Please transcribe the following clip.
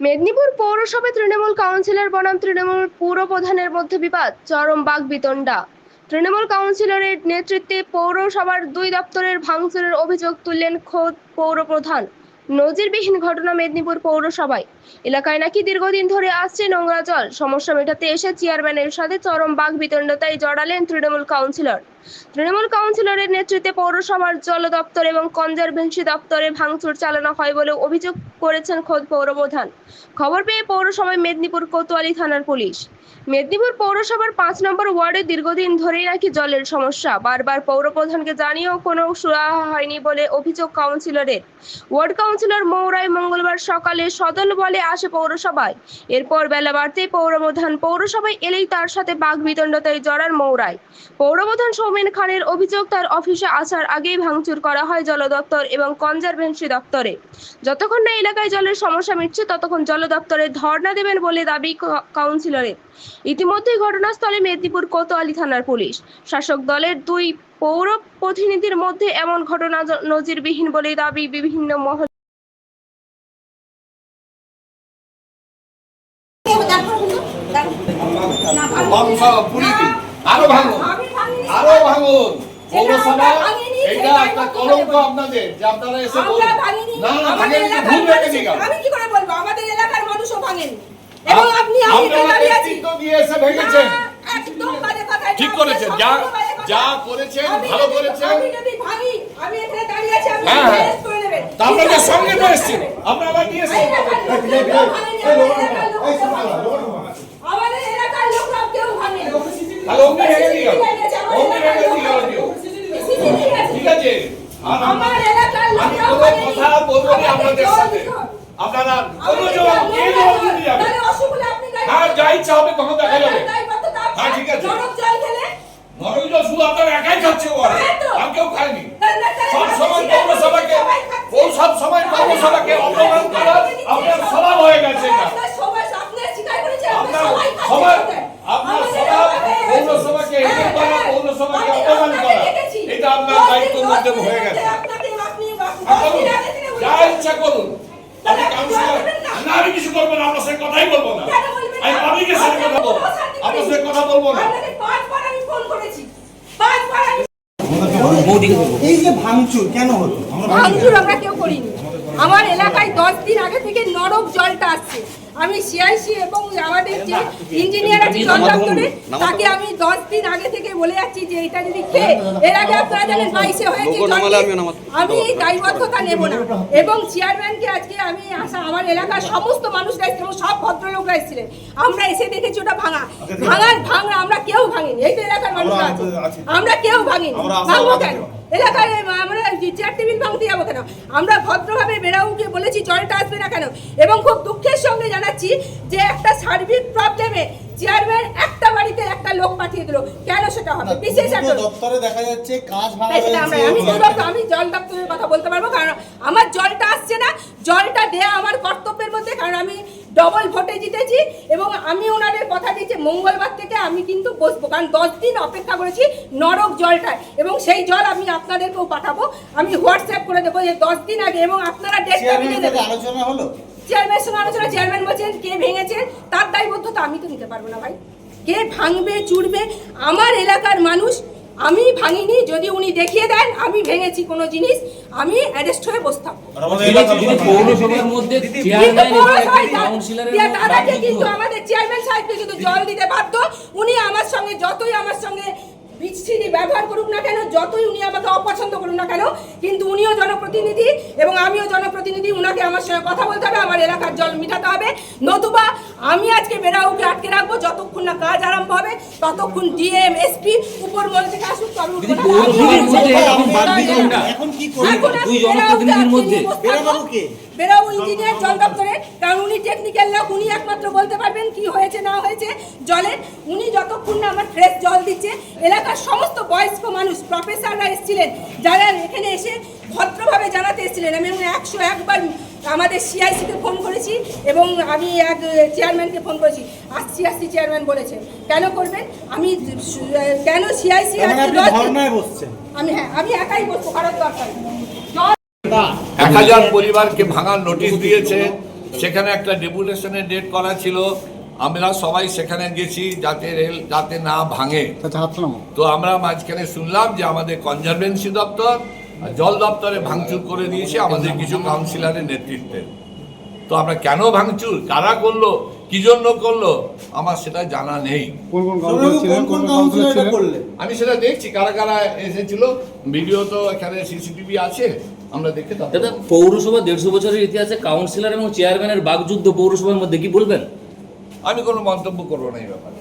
মেদিনীপুর পৌরসভা তৃণমূল কাউন্সিলর বনাম তৃণমূল পুর প্রধানের মধ্যে বিবাদ, চরম বাঘ বিতণ্ডা। তৃণমূল কাউন্সিলরের নেতৃত্বে পৌরসভার দুই দপ্তরের ভাঙচুরের অভিযোগ তুললেন খোদ পৌর প্রধান। নজিরবিহীন ঘটনা মেদিনীপুর পৌরসভায়। এলাকায় নাকি দীর্ঘদিন ধরে আসছে নোংরা জল। সমস্যা মেটাতে এসে চেয়ারম্যানের সাথে চরম বাঘ বিতণ্ডতায় জড়ালেন তৃণমূল কাউন্সিলর। তৃণমূল কাউন্সিলরের নেতৃত্বে পৌরসভার জল দপ্তর এবং কনজারভেন্সি দপ্তরে ভাঙচুর চালানো হয় বলে অভিযোগ করেছেন খোদ পৌরপ্রধান। খবর পেয়ে পৌরসভায় মেদিনীপুর কোতোয়ালি থানার পুলিশ। মেদিনীপুর পৌরসভার পাঁচ নম্বর ওয়ার্ডে দীর্ঘদিন ধরেই নাকি জলের সমস্যা। বারবার পৌরপ্রধানকে জানিয়েও কোনো সুরাহা হয়নি বলে অভিযোগ কাউন্সিলরের। ওয়ার্ড কাউন্সিলর মৌরায় মঙ্গলবার সকালে সদল বলে আসে পৌরসভায়। এরপর বেলা বাড়তেই পৌরপ্রধান পৌরসভায় এলেই তার সাথে বাঘ বিতণ্ডতায় জড়ান মৌরায় পৌরপ্রধান সৌমেন খানের অভিযোগ তার অফিসে আসার আগেই ভাঙচুর করা হয় জল দপ্তর এবং কনজারভেন্সি দপ্তরে। যতক্ষণ না এলাকায় জলের সমস্যা মিটছে ততক্ষণ জল দপ্তরে ধর্ণা দেবেন বলে দাবি কাউন্সিলরের ইতিমধ্যেই ঘটনাস্থলে মেদিনীপুর কোতোয়ালি থানার পুলিশ। শাসক দলের দুই পৌর প্রতিনিধির মধ্যে এমন ঘটনা জ- নজিরবিহীন বলে দাবি বিভিন্ন মহল আরও ভাঙুন আরও ভাঙুন পৌরসভা এটা একটা কলঙ্ক আপনাদের যে আপনারা এসে আমরা না না আমাদের ভুল রেখে মানুষ- দিলাম আমি কি করে বলব আমাদের এলাকার মানুষও ভাঙেনি এবং আপনি আমি দাঁড়িয়ে আছি নেতৃত্ব দিয়ে এসে ভেঙেছেন একদম বাজে কথা ঠিক করেছেন যা যা করেছেন ভালো করেছেন আমি যদি ভাঙি আমি এখানে দাঁড়িয়ে আছি আপনি হ্যাঁ, হ্যাঁ। করে নেবেন আপনাদের সঙ্গে তো ভাঙবেন। আপনারা আমাদের এলাকার লোক কেউ ভেঙে আছে। ঠিক আছে আর আমার এলাকার আমি কোনো কথা বলব না আপনাদের সাথে আপনারা কোনো জবাব কে জবাব দিতে যাবে তাহলে অসুখ হলে আপনি দায়ী হ্যাঁ। যা ইচ্ছা হবে তখন দেখা যাবে। হ্যাঁ, ঠিক আছে। নরক জল খেলে নরক জল শুধু আপনার একাই খাচ্ছে ওরা হ্যাঁ। আর কেউ খায়নি সব সময় পৌরসভাকে সব সময় পৌরসভাকে অপমান করা আপনার স্বভাব হয়ে গেছে এটা আপনার সবাই আপনার স্বীকার করেছে, আপনার আপনার সবাই খাচ্ছে সবার ওদের। আপনার আমাদের স্বভাব এলাকায় পৌরসভাকে হ্যাঁ, হেল্প করা হ্যাঁ। পৌরসভাকে আমি অপমান আপনাকে করা দেখেছি। এটা আপনার দশ দায়িত্বের দিন, মধ্যে দশ হয়ে দিনের গেছে মধ্যে আপনাকে থেকে যা ইচ্ছা করুন। না? আমি কিছু করব না আপনার সাথে কথাই বলব না। কেন বলবেন না? আমি পাবলিকের সাথে কথা বলব। আপনার সাথে কথা বলব না। আপনাকে পাঁচবার আমি ফোন করেছি। পাঁচবার আমি এই যে ভাঙচুর কেন হলো? আমরা ভাঙচুর। আমরা কেউ করিনি। আমার এলাকায় দশ দিন আগে থেকে নরক জলটা আসছে। আমি সিআইসি এবং আমাদের যে ইঞ্জিনিয়ার আছে জল দপ্তরে তাকে আমি দশ দিন আগে থেকে বলে যাচ্ছি যে এটা যদি খেয়ে এর আগে আপনারা জানেন বাইশে হয়েছে আমি এই দায়বদ্ধতা নেব না। এবং চেয়ারম্যানকে আজকে আমি আসা আমার এলাকার সমস্ত মানুষরা সব ভদ্রলোকরা এসেছিলেন আমরা এসে দেখেছি ওটা ভাঙা। ভাঙার ভাঙা আমরা কেউ ভাঙিনি এই তো এলাকার মানুষরা আছে। আমরা কেউ ভাঙিনি। ভাঙবো কেন? না। এলাকায় আমরা চেয়ার টেবিল ভাঙতে যাব কেন? আমরা ভদ্রভাবে বেরাউকে বলেছি জলটা আসবে না কেন? এবং খুব দুঃখের সঙ্গে জানাচ্ছি যে একটা সার্বিক প্রবলেমে চেয়ারম্যান একটা বাড়িতে একটা লোক পাঠিয়ে দিল। কেন সেটা হবে? বিশেষ একটা দপ্তরে দেখা যাচ্ছে কাজ আমি আমি জল দপ্তরের কথা বলতে পারব কারণ আমার জলটা আসছে না। জলটা দেয়া আমার কর্তব্যের মধ্যে কারণ আমি ডবল ভোটে জিতেছি এবং আমি ওনাদের কথা দিয়েছি মঙ্গলবার থেকে আমি কিন্তু বসবো। কারণ দশ দিন অপেক্ষা করেছি নরক জলটায় এবং সেই জল আমি আপনাদেরকেও পাঠাবো। আমি হোয়াটসঅ্যাপ করে দেবো যে দশ দিন আগে এবং আপনারা ডেটটা মিলে চেয়ারম্যানের দেবেন। আলোচনা হলো? চেয়ারম্যানের সঙ্গে আলোচনা চেয়ারম্যান বলছেন কে ভেঙেছে তার দায়বদ্ধতা আমি তো নিতে পারব না ভাই। কে ভাঙবে চুরবে আমার এলাকার মানুষ আমি ভাঙিনি যদি উনি দেখিয়ে দেন আমি ভেঙেছি কোনো জিনিস। আমি অ্যারেস্ট হয়ে বসতাম আর আমাদের পৌরসভার মধ্যে চেয়ারম্যান কিন্তু আমাদের সাহেবকে কিন্তু জল দিতে বাধ্য। উনি আমার সঙ্গে যতই আমার সঙ্গে বিচ্ছিরি ব্যবহার করুক না কেন যতই উনি আমাকে অপছন্দ করুক না কেন কিন্তু উনিও জনপ্রতিনিধি এবং আমিও জনপ্রতিনিধি উনাকে আমার সঙ্গে কথা বলতে হবে আমার এলাকার জল মিটাতে হবে। নতুবা আমি আজকে বেড়াউকে আটকে রাখব যতক্ষণ না কাজ আরম্ভ হবে ততক্ষণ ডিএম এসপি উপর মল থেকে আসুক তবে দুই- জনপ্রতিনিধির মধ্যে? বেরাবু ইঞ্জিনিয়ার জল কারণ উনি টেকনিক্যাল লোক উনি একমাত্র বলতে পারবেন কি হয়েছে না হয়েছে। জলে উনি যতক্ষণ না আমার ফ্রেশ জল দিচ্ছে এলাকার সমস্ত বয়স্ক মানুষ প্রফেসররা এসেছিলেন যারা এখানে এসে ভদ্রভাবে জানাতে এসেছিলেন। আমি একশো একবার আমাদের সিআইসিকে ফোন করেছি এবং আমি এক চেয়ারম্যানকে ফোন করেছি। আসছি আসছি চেয়ারম্যান বলেছেন কেন করবেন? আমি কেন সিআইসি মানে আমি হ্যাঁ আমি একাই বসবো কারোর দরকার এক হাজার পরিবারকে ভাঙার নোটিশ দিয়েছে। সেখানে একটা ডেপুটেশনের ডেট করা ছিল। আমরা সবাই সেখানে গেছি যাতে রেল যাতে না ভাঙে। তো আমরা মাঝখানে শুনলাম যে আমাদের কনজারভেন্সি দপ্তর আর জল দপ্তরে ভাঙচুর করে দিয়েছে আমাদের কিছু কাউন্সিলরের নেতৃত্বে। তো আমরা কেন ভাঙচুর? কারা করল? কি জন্য করল? আমার সেটা জানা নেই। আমি সেটা দেখছি কারা কারা এসেছিল। ভিডিও তো এখানে সিসিটিভি আছে আমরা দেখে তারপর দাদা পৌরসভা দেড়শো বছরের ইতিহাসে কাউন্সিলর এবং চেয়ারম্যানের বাগযুদ্ধ পৌরসভার মধ্যে কি বলবেন? আমি কোনো মন্তব্য করব না এই ব্যাপারে।